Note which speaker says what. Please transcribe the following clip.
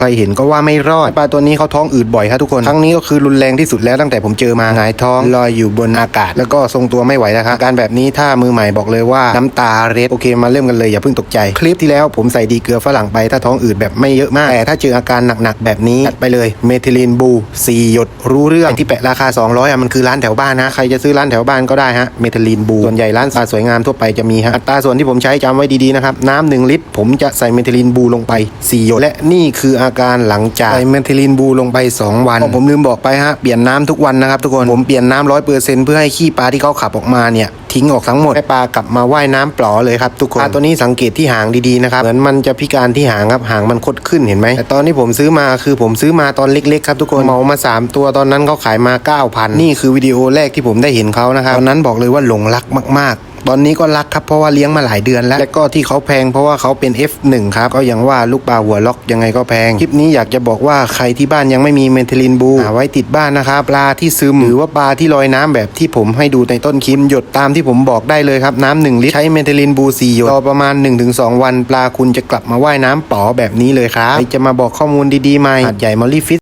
Speaker 1: ใครเห็นก็ว่าไม่รอดปลาตัวนี้เขาท้องอืดบ่อยครับทุกคนครั้งนี้ก็คือรุนแรงที่สุดแล้วตั้งแต่ผมเจอมาหงายท้องลอยอยู่บนอากาศ แล้วก็ทรงตัวไม่ไหวนะครับอาการแบบนี้ถ้ามือใหม่บอกเลยว่าน้ำตาเร็ดโอเคมาเริ่มกันเลยอย่าเพิ่งตกใจ คลิปที่แล้วผมใส่ดีเกลือฝรั่งไปถ้าท้องอืดแบบไม่เยอะมากแต่ถ้าเจออาการหนักๆแบบนี้จัดไปเลยเมทิลีนบู4หยดรู้เรื่องที่แปะราคา 200อะมันคือร้านแถวบ้านนะใครจะซื้อร้านแถวบ้านก็ได้ฮะเมทิลีนบูส่วนใหญ่ร้านสาสวยงามทั่วไปจะมีฮะอัตราส่วนที่ผมใช้จำไว้ดีๆนะครับน้ำหนึ่งลิตรผมจะใส่เมทิลีนบูลงไป4หยดและนี่คืออาการหลังจากใส่เมทิลีนบูลงไป 2 วันผมลืมบอกไปฮะเปลี่ยนน้ำทุกวันนะครับทุกคนผมเปลี่ยนน้ำร้อยเปอร์เซ็นต์เพื่อให้ขี้ปลาที่เขาขับออกมาเนี่ยทิ้งออกทั้งหมดให้ปลากลับมาว่ายน้ำปลอเลยครับทุกคนปลาตัวนี้สังเกตที่หางดีๆนะครับเหมือนมันจะพิการที่หางครับหางมันคดขึ้นเห็นไหมแต่ตอนที่ผมซื้อมาคือผมซื้อมาตอนเล็กๆครับทุกคนเหมามาสามตัวตอนนั้นเขาขายมา 9,000 นี่คือวิดีโอแรกที่ผมได้เห็นเขานะครับตอนนั้นบอกเลยว่าหลงรักมากๆ ตอนนี้ก็รักครับเพราะว่าเลี้ยงมาหลายเดือนแล้วและก็ที่เขาแพงเพราะว่าเขาเป็น F1 ครับก็อย่างว่าลูกปลาหัวล็อกยังไงก็แพง คลิปนี้อยากจะบอกว่าใครที่บ้านยังไม่มีเมนเทลินบูหาไว้ติดบ้านนะครับปลาที่ซึมหรือว่าปลาที่ลอยน้ำแบบที่ผมให้ดูในต้นคลิปหยดตามที่ผมบอกได้เลยครับน้ำหนึ่งลิตรใช้เมนเทลินบู4หยดรอประมาณ 1-2 วัน ปลาคุณจะกลับมาว่ายน้ำป๋อแบบนี้เลยครับใครจะมาบอกข้อมูลดีๆไหมหาดใหญ่มอลลี่ฟิต